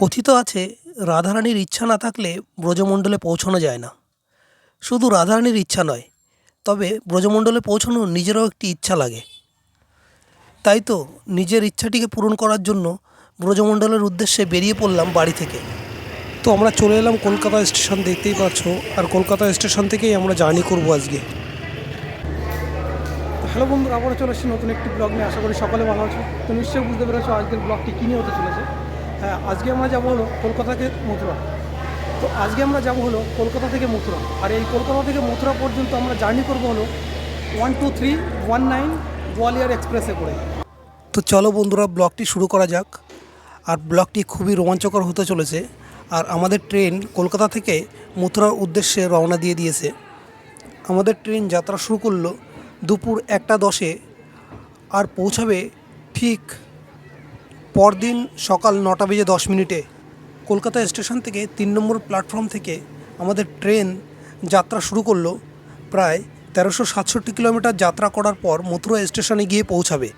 কথিত আছে, রাধারানীর ইচ্ছা না থাকলে ব্রজমণ্ডলে পৌঁছানো যায় না। শুধু রাধারানীর ইচ্ছা নয়, তবে ব্রজমণ্ডলে পৌঁছানোর নিজেরও একটি ইচ্ছা লাগে। তাই তো নিজের ইচ্ছাটিকে পূরণ করার জন্য ব্রজমণ্ডলের উদ্দেশ্যে বেরিয়ে পড়লাম বাড়ি থেকে। তো আমরা চলে এলাম কলকাতা স্টেশন, দেখতেই পাচ্ছ। আর কলকাতা স্টেশন থেকেই আমরা জার্নি করব আজকে। হ্যালো বন্ধুরা, আবারও চলে এসেছি নতুন একটি ব্লগ নিয়ে। আশা করি সকলে ভালো আছো। তো নিশ্চয়ই বুঝতে পেরেছ আজকের ব্লগটি কী নিয়ে হতে চলেছে। হ্যাঁ আজকে আমরা যাব হলো কলকাতা থেকে মথুরা। তো আজকে আমরা যাব হলো কলকাতা থেকে মথুরা। আর এই কলকাতা থেকে মথুরা পর্যন্ত আমরা জার্নি করব হলো one two three one nine Gwalior এক্সপ্রেসে করে। তো চলো বন্ধুরা, ব্লগটি শুরু করা যাক। আর ব্লগটি খুবই রোমাঞ্চকর হতে চলেছে। আর আমাদের ট্রেন কলকাতা থেকে মথুরার উদ্দেশ্যে রওনা দিয়ে দিয়েছে। আমাদের ট্রেন যাত্রা শুরু করল দুপুর একটা দশে আর পৌঁছাবে ঠিক পরদিন সকাল নটা বেজে দশ মিনিটে কলকাতা স্টেশন থেকে তিন নম্বর প্ল্যাটফর্ম থেকে আমাদের ট্রেন যাত্রা শুরু করল। প্রায় তেরোশো সাতষট্টি কিলোমিটার যাত্রা করার পর মথুরা স্টেশনে গিয়ে পৌঁছাবে।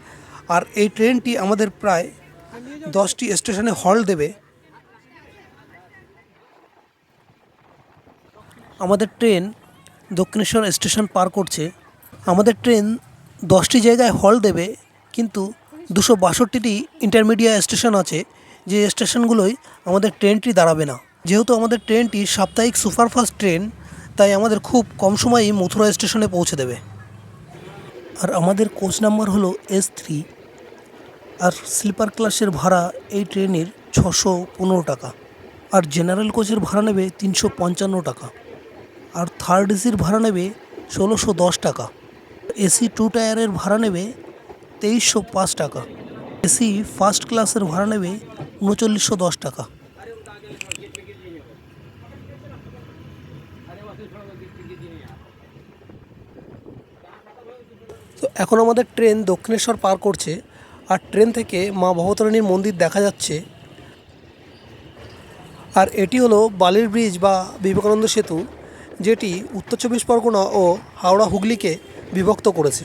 আর এই ট্রেনটি আমাদের প্রায় দশটি স্টেশনে হল দেবে। আমাদের ট্রেন দক্ষিণেশ্বর স্টেশন পার করছে। আমাদের ট্রেন দশটি জায়গায় হল দেবে, কিন্তু দুশো বাষট্টিটি ইন্টারমিডিয়েট স্টেশন আছে, যে স্টেশনগুলোই আমাদের ট্রেনটি দাঁড়াবে না। যেহেতু আমাদের ট্রেনটি সাপ্তাহিক সুপারফাস্ট ট্রেন তাই আমাদের খুব কম সময়েই মথুরা স্টেশনে পৌঁছে দেবে। আর আমাদের কোচ নাম্বার হলো এস থ্রি আর স্লিপার ক্লাসের ভাড়া এই ট্রেনের ছশো পনেরো টাকা, আর জেনারেল কোচের ভাড়া নেবে তিনশো পঞ্চান্ন টাকা, আর থার্ড এসির ভাড়া নেবে ষোলোশো দশ টাকা। এসি টু টায়ারের ভাড়া নেবে তেইশশো পাঁচ টাকা। এসি ফার্স্ট ক্লাসের ভাড়া নেবে উনচল্লিশশো দশ টাকা। তো এখন আমাদের ট্রেন দক্ষিণেশ্বর পার করছে, আর ট্রেন থেকে মা ভবতারিণীর মন্দির দেখা যাচ্ছে। আর এটি হলো বালির ব্রিজ বা বিবেকানন্দ সেতু, যেটি উত্তর চব্বিশ পরগনা ও হাওড়া হুগলিকে বিভক্ত করেছে।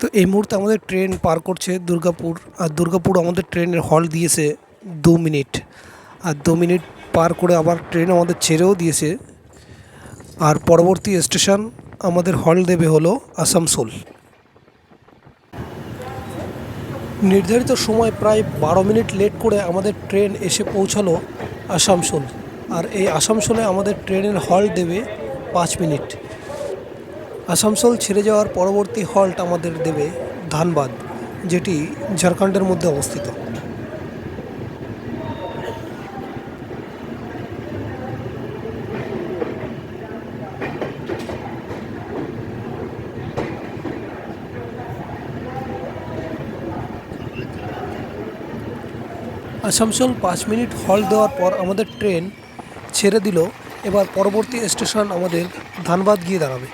তো এই মুহূর্তে আমাদের ট্রেন পার করছে দুর্গাপুর, আর দুর্গাপুর আমাদের ট্রেনের হল দিয়েছে দু মিনিট। আর দু মিনিট পার করে আবার ট্রেন আমাদের ছেড়েও দিয়েছে। আর পরবর্তী স্টেশন আমাদের হল দেবে হলো আসানসোল নির্ধারিত সময় প্রায় বারো মিনিট লেট করে আমাদের ট্রেন এসে পৌঁছালো আসানসোল আর এই আসানসোলে আমাদের ট্রেনের হল দেবে পাঁচ মিনিট। আসানসোল ছেড়ে যাওয়ার পরবর্তী হল্ট আমাদের দেবে ধানবাদ, যেটি ঝাড়খণ্ডের মধ্যে অবস্থিত। আসানসোল পাঁচ মিনিট হল দেওয়ার পর আমাদের ট্রেন ছেড়ে দিল। এবার পরবর্তী স্টেশন আমাদের ধানবাদ গিয়ে দাঁড়াবে।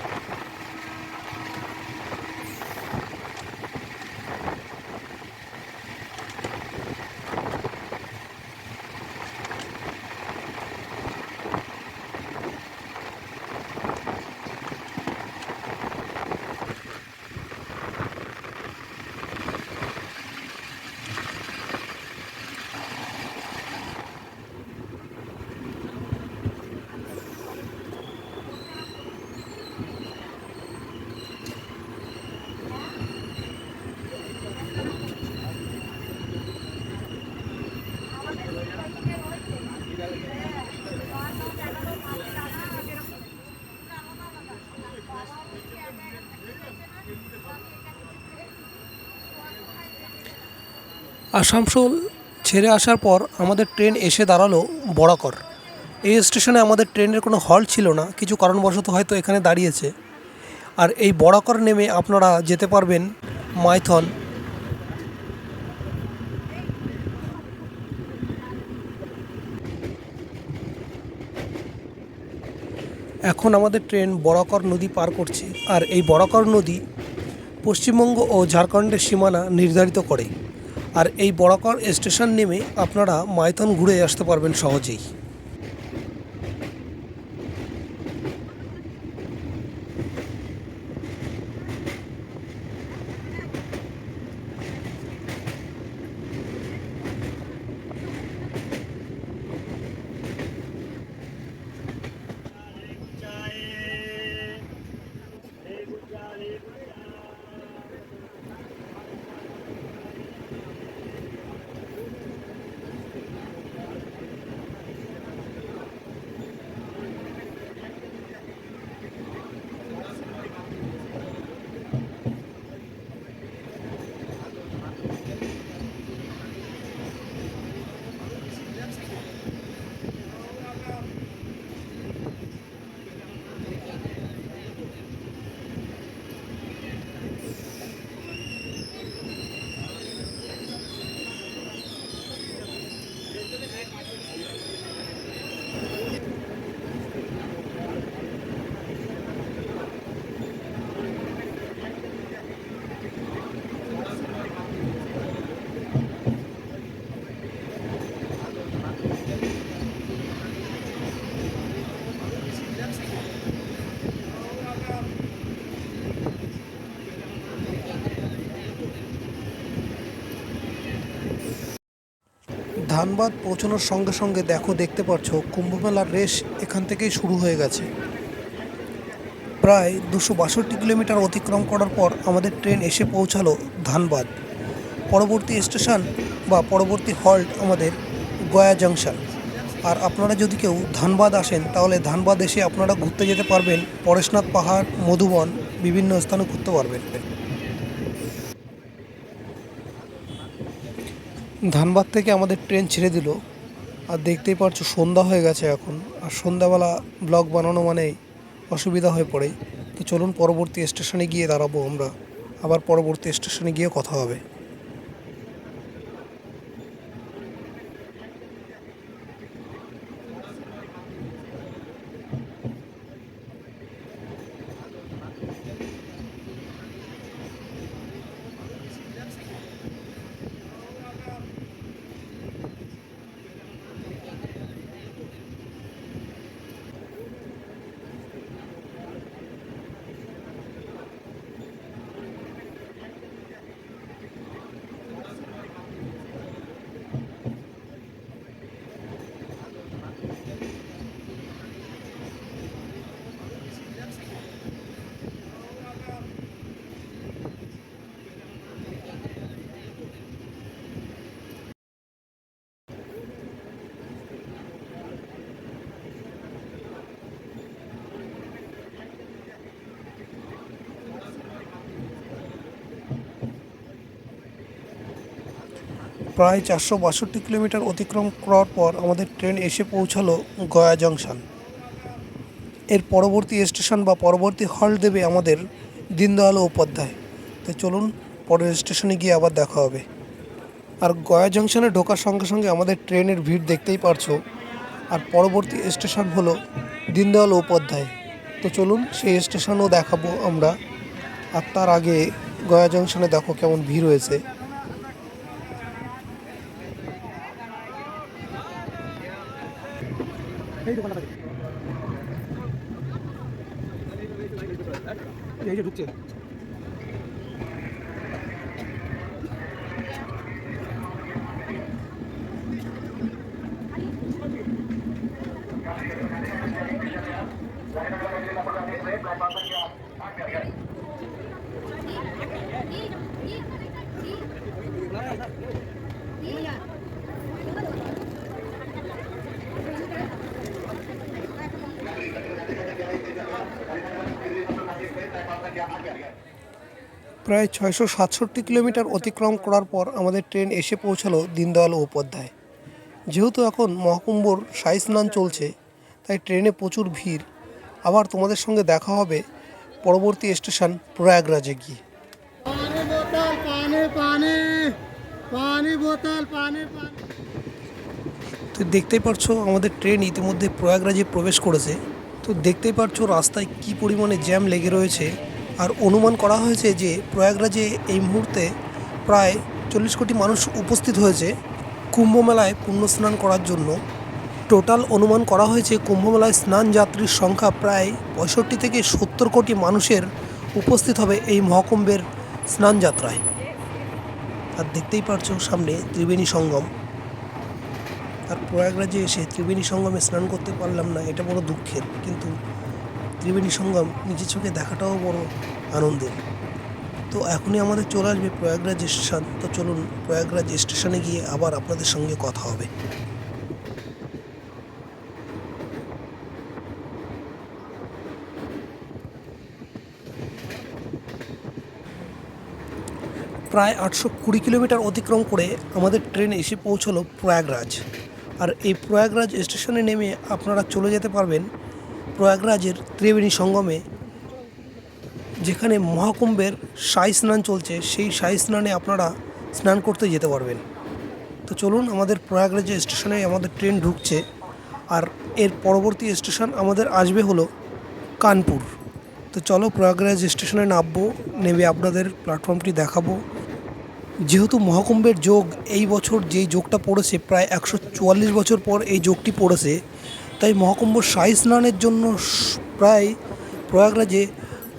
আসানসোল ছেড়ে আসার পর আমাদের ট্রেন এসে দাঁড়াল বড়াকর। এই স্টেশনে আমাদের ট্রেনের কোনো হল্ট ছিল না, কিছু কারণবশত হয়তো এখানে দাঁড়িয়েছে। আর এই বড়াকর নেমে আপনারা যেতে পারবেন মাইথন। এখন আমাদের ট্রেন বড়াকর নদী পার করছে, আর এই বড়াকর নদী পশ্চিমবঙ্গ ও ঝাড়খণ্ডের সীমানা নির্ধারিত করে। আর এই বড়াকর স্টেশন নেমে আপনারা মাইথন ঘুরে আসতে পারবেন সহজেই। ধানবাদ পৌঁছানোর সঙ্গে সঙ্গে দেখো দেখতে পাচ্ছ, কুম্ভমেলার রেস এখান থেকেই শুরু হয়ে গেছে। প্রায় দুশো বাষট্টি কিলোমিটার অতিক্রম করার পর আমাদের ট্রেন এসে পৌঁছালো ধানবাদ। পরবর্তী স্টেশন বা পরবর্তী হল্ট আমাদের গয়া জাংশন। আর আপনারা যদি কেউ ধানবাদ আসেন, তাহলে ধানবাদ এসে আপনারা ঘুরতে যেতে পারবেন। পরেশনাথ পাহাড়, মধুবন, বিভিন্ন স্থানে ঘুরতে পারবেন। ধানবাদ থেকে আমাদের ট্রেন ছেড়ে দিল। আর দেখতেই পারছ সন্ধ্যা হয়ে গেছে এখন। আর সন্ধ্যাবেলা ব্লগ বানানো মানে অসুবিধা হয়ে পড়ে তো চলুন পরবর্তী স্টেশনে গিয়ে দাঁড়াবো আমরা। আবার পরবর্তী স্টেশনে গিয়ে কথা হবে। প্রায় চারশো বাষট্টি কিলোমিটার অতিক্রম করার পর আমাদের ট্রেন এসে পৌঁছালো গয়া জংশন। এর পরবর্তী স্টেশন বা পরবর্তী হল্ট দেবে আমাদের দীনদয়াল উপাধ্যায়। তো চলুন পরের স্টেশনে গিয়ে আবার দেখা হবে। আর গয়া জংশনে ঢোকার সঙ্গে সঙ্গে আমাদের ট্রেনের ভিড় দেখতেই পারছ। আর পরবর্তী স্টেশন হলো দীনদয়াল উপাধ্যায়। তো চলুন সেই স্টেশনও দেখাবো আমরা। আর তার আগে গয়া জংশনে দেখো কেমন ভিড় হয়েছে। এই প্রায় ছয়শো সাতষট্টি কিলোমিটার অতিক্রম করার পর আমাদের ট্রেন এসে পৌঁছালো দীনদয়াল উপাধ্যায়। যেহেতু এখন মহাকুম্ভর সাই স্নান চলছে তাই ট্রেনে প্রচুর ভিড়। আবার তোমাদের সঙ্গে দেখা হবে পরবর্তী স্টেশন প্রয়াগরাজে গিয়ে। তো দেখতেই পারছ আমাদের ট্রেন ইতিমধ্যে প্রয়াগরাজে প্রবেশ করেছে। তো দেখতেই পারছ রাস্তায় কি পরিমাণে জ্যাম লেগে রয়েছে। আর অনুমান করা হয়েছে যে প্রয়াগরাজে এই মুহূর্তে প্রায় চল্লিশ কোটি মানুষ উপস্থিত হয়েছে কুম্ভ মেলায় পুণ্য স্নান করার জন্য। টোটাল অনুমান করা হয়েছে কুম্ভমেলায় স্নান যাত্রীর সংখ্যা প্রায় পঁয়ষট্টি থেকে সত্তর কোটি মানুষের উপস্থিত হবে এই মহাকুম্ভের স্নান যাত্রায় আর দেখতেই পারছ সামনে ত্রিবেণী সঙ্গম। আর প্রয়াগরাজে এসে ত্রিবেণী সঙ্গমে স্নান করতে পারলাম না, এটা বড় দুঃখের। কিন্তু ত্রিবেণী সঙ্গম নিজের চোখে দেখাটাও বড় আনন্দের। তো এখনই আমাদের চলে আসবে প্রয়াগরাজ স্টেশন। তো চলুন প্রয়াগরাজ স্টেশনে গিয়ে আবার আপনাদের সঙ্গে কথা হবে। প্রায় আটশো কুড়ি কিলোমিটার অতিক্রম করে আমাদের ট্রেন এসে পৌঁছলো প্রয়াগরাজ। আর এই প্রয়াগরাজ স্টেশনে নেমে আপনারা চলে যেতে পারবেন প্রয়াগরাজের ত্রিবেণী সঙ্গমে, যেখানে মহাকুম্ভের সাই স্নান চলছে, সেই সাই স্নানে আপনারা স্নান করতে যেতে পারবেন। তো চলুন, আমাদের প্রয়াগরাজ স্টেশনে আমাদের ট্রেন ঢুকছে, আর এর পরবর্তী স্টেশন আমাদের আসবে হলো কানপুর। তো চলো, প্রয়াগরাজ স্টেশনে নামবো, নেমে আপনাদের প্ল্যাটফর্মটি দেখাবো। যেহেতু মহাকুম্ভের যোগ এই বছর যেই যোগটা পড়েছে, প্রায় একশো চুয়াল্লিশ বছর পর এই যোগটি পড়েছে তাই মহাকুম্ভ সাই স্নানের জন্য প্রায় প্রয়াগরাজে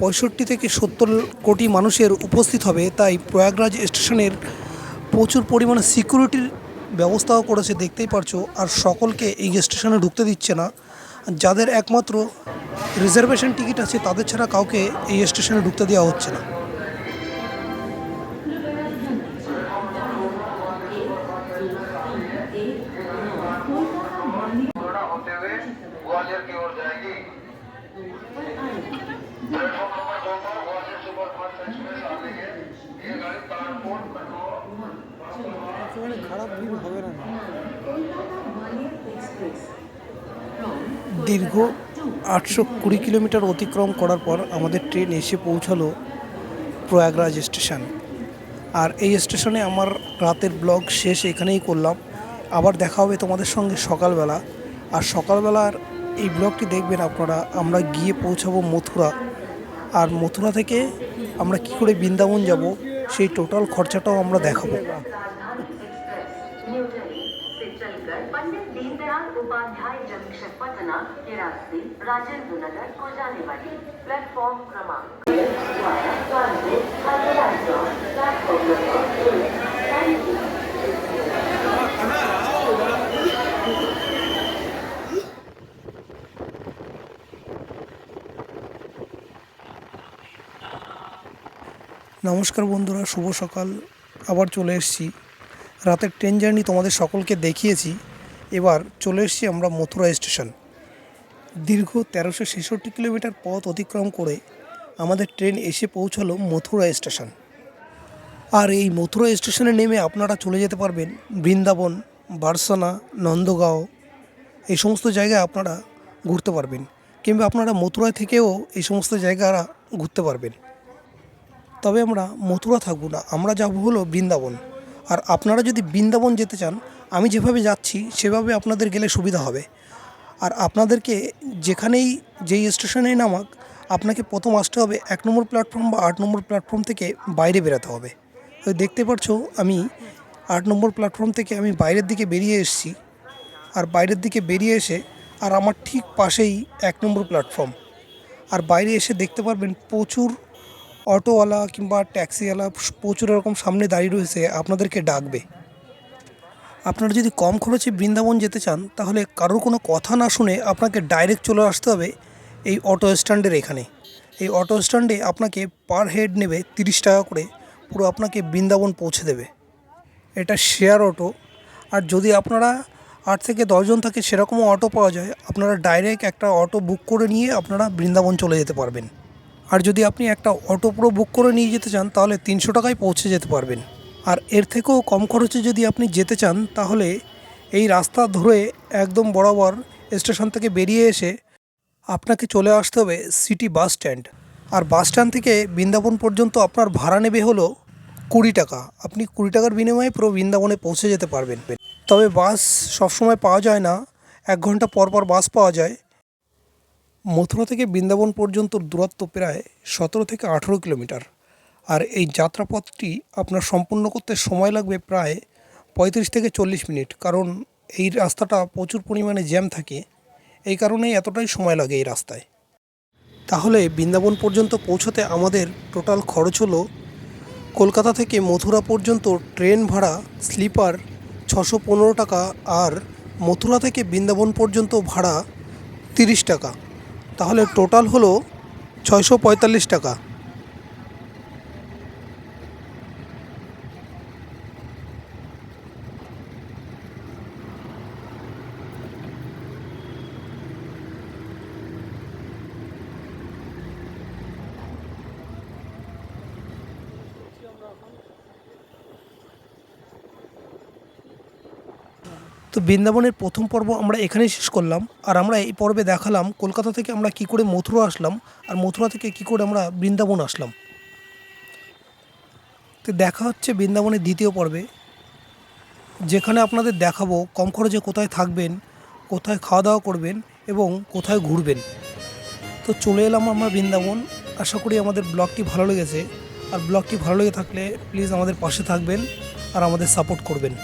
পঁয়ষট্টি থেকে সত্তর কোটি মানুষের উপস্থিত হবে, তাই প্রয়াগরাজ স্টেশনের প্রচুর পরিমাণে সিকিউরিটির ব্যবস্থাও করেছে, দেখতেই পারছ। আর সকলকে এই স্টেশনে ঢুকতে দিচ্ছে না। যাদের একমাত্র রিজার্ভেশন টিকিট আছে, তাদের ছাড়া কাউকে এই স্টেশনে ঢুকতে দেওয়া হচ্ছে না। দীর্ঘ আটশো কুড়ি কিলোমিটার অতিক্রম করার পর আমাদের ট্রেন এসে পৌঁছালো প্রয়াগরাজ স্টেশন। আর এই স্টেশনে আমার রাতের ব্লগ শেষ এখানেই করলাম। আবার দেখা হবে তোমাদের সঙ্গে সকালবেলা। আর সকালবেলার এই ব্লগটি দেখবেন আপনারা। আমরা গিয়ে পৌঁছাবো মথুরা। আর মথুরা থেকে আমরা কি করে বৃন্দাবন যাব, সেই টোটাল খরচাটাও আমরা দেখাবো। पंडित दीनदयाल उपाध्याय जंक्शन पटना के रास्ते राजेंद्र नगर को जाने वाली प्लेटफॉर्म क्रमांक द्वारा कानपुर हरियाणा प्लेटफॉर्म नंबर एक थैंक यू নমস্কার বন্ধুরা শুভ সকাল আবার চলে এসেছি রাতের ট্রেন জার্নি তোমাদের সকলকে দেখিয়েছি এবার চলে এসেছি আমরা মথুরা স্টেশন। দীর্ঘ তেরোশো ছেষট্টি কিলোমিটার পথ অতিক্রম করে আমাদের ট্রেন এসে পৌঁছালো মথুরা স্টেশন। আর এই মথুরা স্টেশনে নেমে আপনারা চলে যেতে পারবেন বৃন্দাবন, বার্সানা, নন্দগাঁও, এই সমস্ত জায়গায় আপনারা ঘুরতে পারবেন কিংবা আপনারা মথুরা থেকেও এই সমস্ত জায়গারা ঘুরতে পারবেন। তবে আমরা মথুরা থাকব না, আমরা যাব হলো বৃন্দাবন। আর আপনারা যদি বৃন্দাবন যেতে চান আমি যেভাবে যাচ্ছি, সেভাবে আপনাদের গেলে সুবিধা হবে। আর আপনাদেরকে যেখানেই, যেই স্টেশনে নামাক, আপনাকে প্রথম আসতে হবে এক নম্বর প্ল্যাটফর্ম বা আট নম্বর প্ল্যাটফর্ম থেকে বাইরে বেরোতে হবে। ওই দেখতে পাচ্ছ, আমি আট নম্বর প্ল্যাটফর্ম থেকে আমি বাইরের দিকে বেরিয়ে এসেছি। আর বাইরের দিকে বেরিয়ে এসে, আর আমার ঠিক পাশেই এক নম্বর প্ল্যাটফর্ম। আর বাইরে এসে দেখতে পারবেন প্রচুর অটোওয়ালা কিংবা ট্যাক্সিওয়ালা প্রচুর এরকম সামনে দাঁড়িয়ে রয়েছে, আপনাদেরকে ডাকবে। আপনারা যদি কম খরচে বৃন্দাবন যেতে চান, তাহলে কারোর কোনো কথা না শুনে আপনাকে ডাইরেক্ট চলে আসতে হবে এই অটো স্ট্যান্ডের এখানে। এই অটো স্ট্যান্ডে আপনাকে পার হেড নেবে তিরিশ টাকা করে, পুরো আপনাকে বৃন্দাবন পৌঁছে দেবে। এটা শেয়ার অটো আর যদি আপনারা আট থেকে দশজন থাকে সেরকমও অটো পাওয়া যায়, আপনারা ডাইরেক্ট একটা অটো বুক করে নিয়ে আপনারা বৃন্দাবন চলে যেতে পারবেন। আর যদি আপনি একটা অটো পুরো বুক করে নিয়ে যেতে চান, তাহলে তিনশো টাকায় পৌঁছে যেতে পারবেন। আর এর থেকেও কম খরচে যদি আপনি যেতে চান, তাহলে এই রাস্তা ধরে একদম বরাবর স্টেশন থেকে বেরিয়ে এসে আপনাকে চলে আসতে হবে সিটি বাস স্ট্যান্ড। আর বাস স্ট্যান্ড থেকে বৃন্দাবন পর্যন্ত আপনার ভাড়া নেবে হলো কুড়ি টাকা। আপনি কুড়ি টাকার বিনিময়ে পুরো বৃন্দাবনে পৌঁছে যেতে পারবেন। তবে বাস সবসময় পাওয়া যায় না, এক ঘণ্টা পর পর বাস পাওয়া যায়। মথুরা থেকে বৃন্দাবন পর্যন্ত দূরত্ব প্রায় সতেরো থেকে আঠেরো কিলোমিটার। আর এই যাত্রাপথটি আপনার সম্পূর্ণ করতে সময় লাগবে প্রায় পঁয়ত্রিশ থেকে চল্লিশ মিনিট। কারণ এই রাস্তাটা প্রচুর পরিমাণে জ্যাম থাকে। এই কারণেই এতটাই সময় লাগে এই রাস্তায়। তাহলে বৃন্দাবন পর্যন্ত পৌঁছতে আমাদের টোটাল খরচ হলো কলকাতা থেকে মথুরা পর্যন্ত ট্রেন ভাড়া, স্লিপার ছশো পনেরো টাকা আর মথুরা থেকে বৃন্দাবন পর্যন্ত ভাড়া তিরিশ টাকা। তাহলে টোটাল হলো ছয়শো পঁয়তাল্লিশ টাকা। তো বৃন্দাবনের প্রথম পর্ব আমরা এখানেই শেষ করলাম। আর আমরা এই পর্বে দেখালাম কলকাতা থেকে আমরা কি করে মথুরা আসলাম আর মথুরা থেকে কি করে আমরা বৃন্দাবন আসলাম। তো দেখা হচ্ছে বৃন্দাবনের দ্বিতীয় পর্বে। যেখানে আপনাদের দেখাবো কম খরচে কোথায় থাকবেন, কোথায় খাওয়া দাওয়া করবেন এবং কোথায় ঘুরবেন। তো চলে এলাম আমরা বৃন্দাবন। আশা করি আমাদের ব্লগটি ভালো লেগেছে। আর ব্লগটি ভালো লেগে থাকলে প্লিজ আমাদের পাশে থাকবেন আর আমাদের সাপোর্ট করবেন।